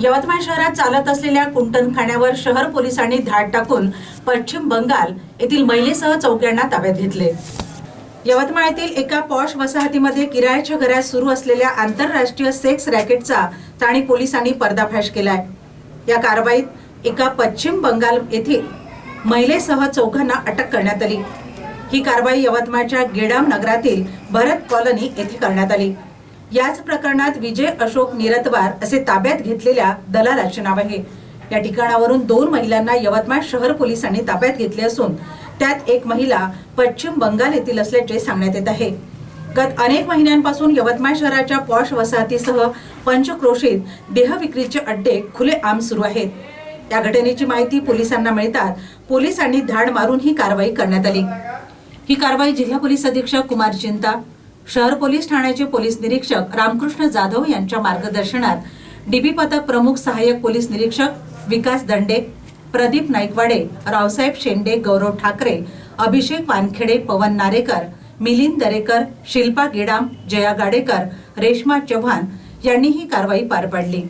यवतमाळ शहरात चालत असलेल्या कुंटणखाण्यावर शहर पोलिसांनी धाड टाकून पश्चिम बंगाल येथील महिलेसह चौक्यांना ताब्यात घेतले. यवतमाळ येथील एका पॉश वसाहतीमध्ये किरायाच्या घरात सुरू असलेल्या आंतरराष्ट्रीय सेक्स रॅकेटचा ताणी पोलिसांनी पर्दाफाश केलाय. या कारवाईत एका पश्चिम बंगाल येथील महिलेसह चौघांना अटक करण्यात आली. ही कारवाई यवतमाळच्या गेडाम नगरातील भरत कॉलनी येथे करण्यात आली. याच प्रकरणात विजय अशोक निरतवार असे ताब्यात घेतलेल्या दलालाचे नाव आहे. या ठिकाणावरून दोन महिलांना यवतमाळ शहर पोलिसांनी ताब्यात घेतले असून त्यात एक महिला पश्चिम बंगाल येथील असल्याचे सांगण्यात येत आहे. गत अनेक महिन्यांपासून यवतमाळ शहराच्या पॉश वसाहतीसह पंचक्रोशीत देहविक्रीचे अड्डे खुले आम सुरू आहेत. या घटनेची माहिती पोलिसांना मिळतात पोलिसांनी धाड मारून ही कारवाई करण्यात आली. ही कारवाई जिल्हा पोलीस अधीक्षक कुमार चिंता शहर पोलीस ठाण्याचे पोलीस निरीक्षक रामकृष्ण जाधव यांच्या मार्गदर्शनात डीबी पथक प्रमुख सहाय्यक पोलीस निरीक्षक विकास दंडे प्रदीप नाईकवाडे रावसाहेब शेंडे गौरव ठाकरे अभिषेक वानखेडे पवन नारेकर मिलिंद दरेकर शिल्पा गिडाम जया गाडेकर रेश्मा चव्हाण यांनी ही कारवाई पार पाडली.